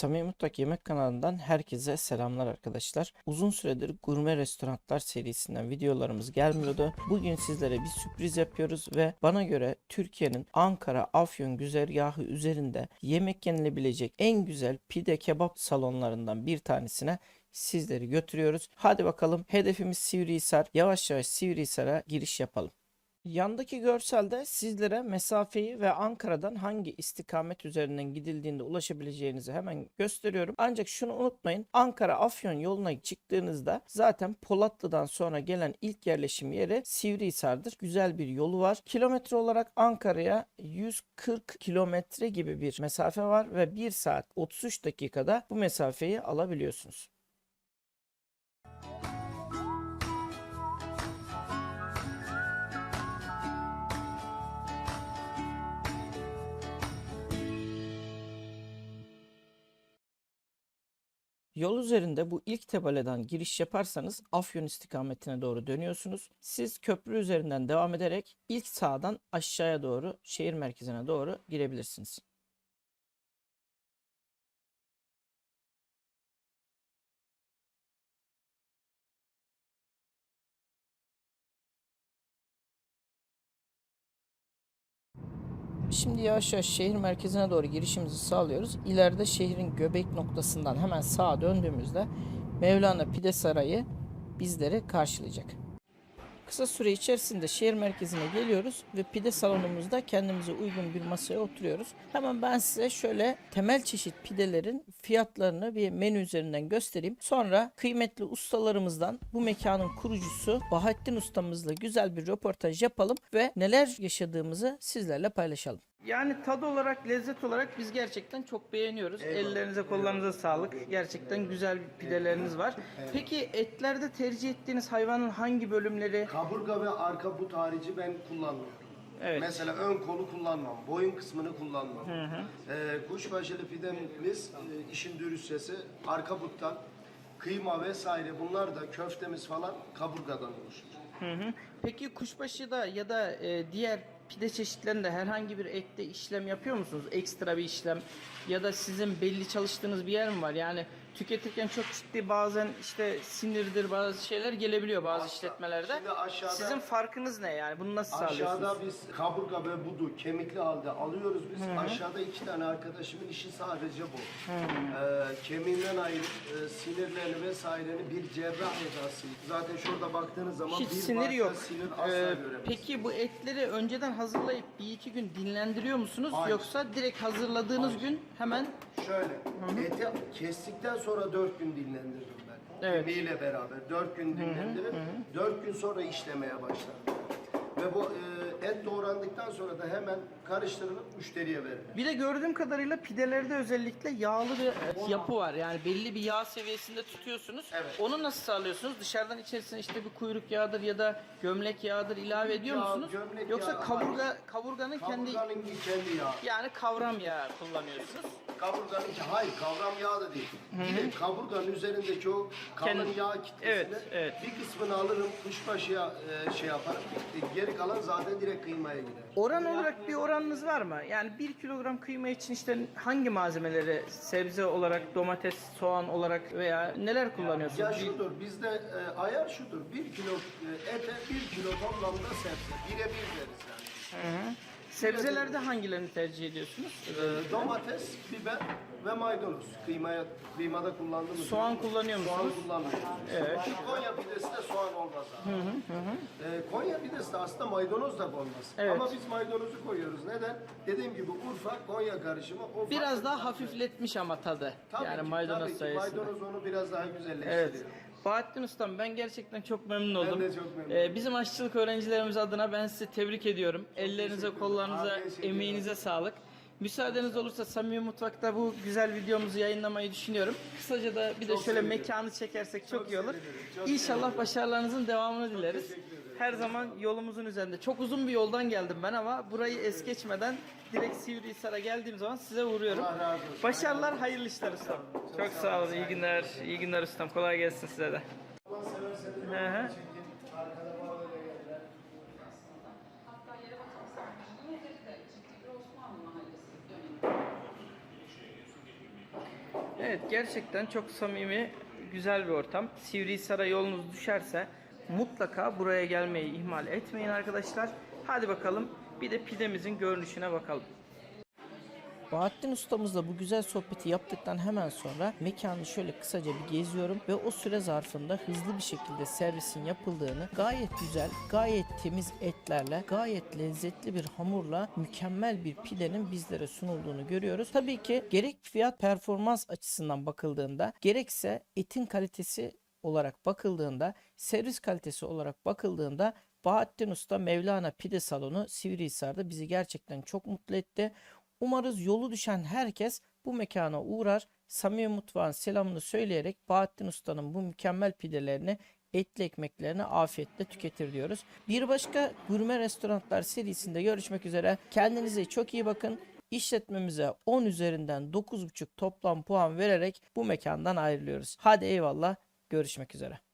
Samimi Mutfak Yemek kanalından herkese selamlar arkadaşlar. Uzun süredir gurme restoranlar serisinden videolarımız gelmiyordu. Bugün sizlere bir sürpriz yapıyoruz ve bana göre Türkiye'nin Ankara Afyon güzergahı üzerinde yemek yenilebilecek en güzel pide kebap salonlarından bir tanesine sizleri götürüyoruz. Hadi bakalım hedefimiz Sivrihisar. Yavaş yavaş Sivrihisar'a giriş yapalım. Yandaki görselde sizlere mesafeyi ve Ankara'dan hangi istikamet üzerinden gidildiğinde ulaşabileceğinizi hemen gösteriyorum. Ancak şunu unutmayın. Ankara Afyon yoluna çıktığınızda zaten Polatlı'dan sonra gelen ilk yerleşim yeri Sivrihisar'dır. Güzel bir yolu var. Kilometre olarak Ankara'ya 140 kilometre gibi bir mesafe var ve 1 saat 33 dakikada bu mesafeyi alabiliyorsunuz. Yol üzerinde bu ilk tabeladan giriş yaparsanız Afyon istikametine doğru dönüyorsunuz. Siz köprü üzerinden devam ederek ilk sağdan aşağıya doğru şehir merkezine doğru girebilirsiniz. Şimdi yavaş yavaş şehir merkezine doğru girişimizi sağlıyoruz. İleride şehrin göbek noktasından hemen sağa döndüğümüzde Mevlana Pide Sarayı bizleri karşılayacak. Kısa süre içerisinde şehir merkezine geliyoruz ve pide salonumuzda kendimize uygun bir masaya oturuyoruz. Hemen ben size şöyle temel çeşit pidelerin fiyatlarını bir menü üzerinden göstereyim. Sonra kıymetli ustalarımızdan bu mekanın kurucusu Bahattin ustamızla güzel bir röportaj yapalım ve neler yaşadığımızı sizlerle paylaşalım. Yani tad olarak, lezzet olarak biz gerçekten çok beğeniyoruz. Ellerinize, kollarınıza sağlık. Gerçekten güzel pideleriniz var. Peki etlerde tercih ettiğiniz hayvanın hangi bölümleri? Kaburga ve arka but harici ben kullanmıyorum. Evet. Mesela ön kolu kullanmam, boyun kısmını kullanmam. Ee, kuşbaşılı pidemiz, e, işin dürüstçesi arka buttan, kıyma vesaire bunlar da köftemiz falan kaburgadan oluşur. Hı hı. Peki kuşbaşı da ya da e, diğer pide çeşitlerinde herhangi bir ette işlem yapıyor musunuz? Ekstra bir işlem ya da sizin belli çalıştığınız bir yer mi var? Yani tüketirken çok ciddi bazen işte sinirdir bazı şeyler gelebiliyor bazı işletmelerde. Şimdi aşağıda- Sizin farkınız ne yani? Bunu nasıl sağlıyorsunuz? Aşağıda biz kaburga ve budu kemikli halde alıyoruz biz. Aşağıda iki tane arkadaşımın işi sadece bu. Ee, kemiğinden ayırıp e, sinirlerini vesaireni bir cerrah edası. Zaten şurada baktığınız zaman Hiç bir sinir yok. sinir asla Ee, göremezsiniz. peki bu etleri önceden hazırlayıp bir iki gün dinlendiriyor musunuz? Hayır. Yoksa direkt hazırladığınız gün hemen Şöyle, eti kestikten sonra 4 gün dinlendirdim ben. Evet. Kemiğiyle beraber 4 gün dinlendirip 4 gün sonra işlemeye başladım. Ve bu e, doğrandıktan sonra da hemen karıştırılıp müşteriye verilir. Bir de gördüğüm kadarıyla pidelerde özellikle yağlı bir yapı var. Yani belli bir yağ seviyesinde tutuyorsunuz. Evet. Onu nasıl sağlıyorsunuz? Dışarıdan içerisine işte bir kuyruk yağıdır ya da gömlek yağıdır ilave ediyor Yağ, musunuz? gömlek Yoksa yağı, kaburga kaburganın kendi Kaburganın kendi yağı. yani kavram yağı kullanıyorsunuz. Kaburganın ki hayır kavram yağı da değil. Direkt kaburganın üzerindeki o kalın Kendi- yağ kitlesini Evet, evet. bir kısmını alırım kuşbaşıya e, şey yaparım. E, Geri kalan zaten direkt kıymaya gider. Oran olarak bir oranınız var mı? Yani 1 kilogram kıyma için işte hangi malzemeleri sebze olarak, domates, soğan olarak veya neler kullanıyorsunuz? Ya şudur bizde e, ayar şudur. Bir kilo e, ete bir kilo toplamda sebze. Bire bir deriz yani. Sebzelerde hangilerini tercih ediyorsunuz? E, domates, biber ve maydanoz. Kıymaya, kıymada kullandığımız Soğan kullanıyor musunuz? Soğan kullanmıyoruz. Evet. Çünkü Konya pidesi de soğan olmaz abi. E, Konya pidesi de aslında maydanoz da konmaz. Evet. Ama biz maydanozu koyuyoruz. Neden? Dediğim gibi Urfa, Konya karışımı. O Biraz daha hafifletmiş ama tadı. Tabii yani ki, maydanoz tabii ki. sayesinde. Maydanoz onu biraz daha güzelleştiriyor. Evet. Bahattin Ustam ben gerçekten çok memnun oldum. de çok memnunum. Ee, bizim aşçılık öğrencilerimiz adına ben sizi tebrik ediyorum. Ellerinize, kollarınıza, emeğinize sağlık. Müsaadeniz olursa Samimi Mutfak'ta bu güzel videomuzu yayınlamayı düşünüyorum. Kısaca da bir de Çok şöyle sevinirim. mekanı çekersek çok, Çok iyi olur. çok İnşallah başarılarınızın devamını dileriz. Her zaman yolumuzun üzerinde. Çok uzun bir yoldan geldim ben ama burayı es geçmeden direkt Sivrihisar'a geldiğim zaman size uğruyorum. Allah. Başarılar, hayırlı işler ustam. Çok sağ olun, iyi günler. İyi günler ustam. Kolay gelsin size de. Hı hı. Evet gerçekten çok samimi, güzel bir ortam. Sivrihisar'a yolunuz düşerse mutlaka buraya gelmeyi ihmal etmeyin arkadaşlar. Hadi bakalım bir de pidemizin görünüşüne bakalım. Bahattin ustamızla bu güzel sohbeti yaptıktan hemen sonra mekanı şöyle kısaca bir geziyorum ve o süre zarfında hızlı bir şekilde servisin yapıldığını gayet güzel, gayet temiz etlerle, gayet lezzetli bir hamurla mükemmel bir pidenin bizlere sunulduğunu görüyoruz. Tabii ki gerek fiyat performans açısından bakıldığında gerekse etin kalitesi olarak bakıldığında, servis kalitesi olarak bakıldığında Bahattin Usta Mevlana Pide Salonu Sivrihisar'da bizi gerçekten çok mutlu etti. Umarız yolu düşen herkes bu mekana uğrar. Samimi Mutfağın selamını söyleyerek Bahattin Usta'nın bu mükemmel pidelerini etli ekmeklerini afiyetle tüketir diyoruz. Bir başka gurme restoranlar serisinde görüşmek üzere. Kendinize çok iyi bakın. İşletmemize 10 üzerinden 9,5 toplam puan vererek bu mekandan ayrılıyoruz. Hadi eyvallah. Görüşmek üzere.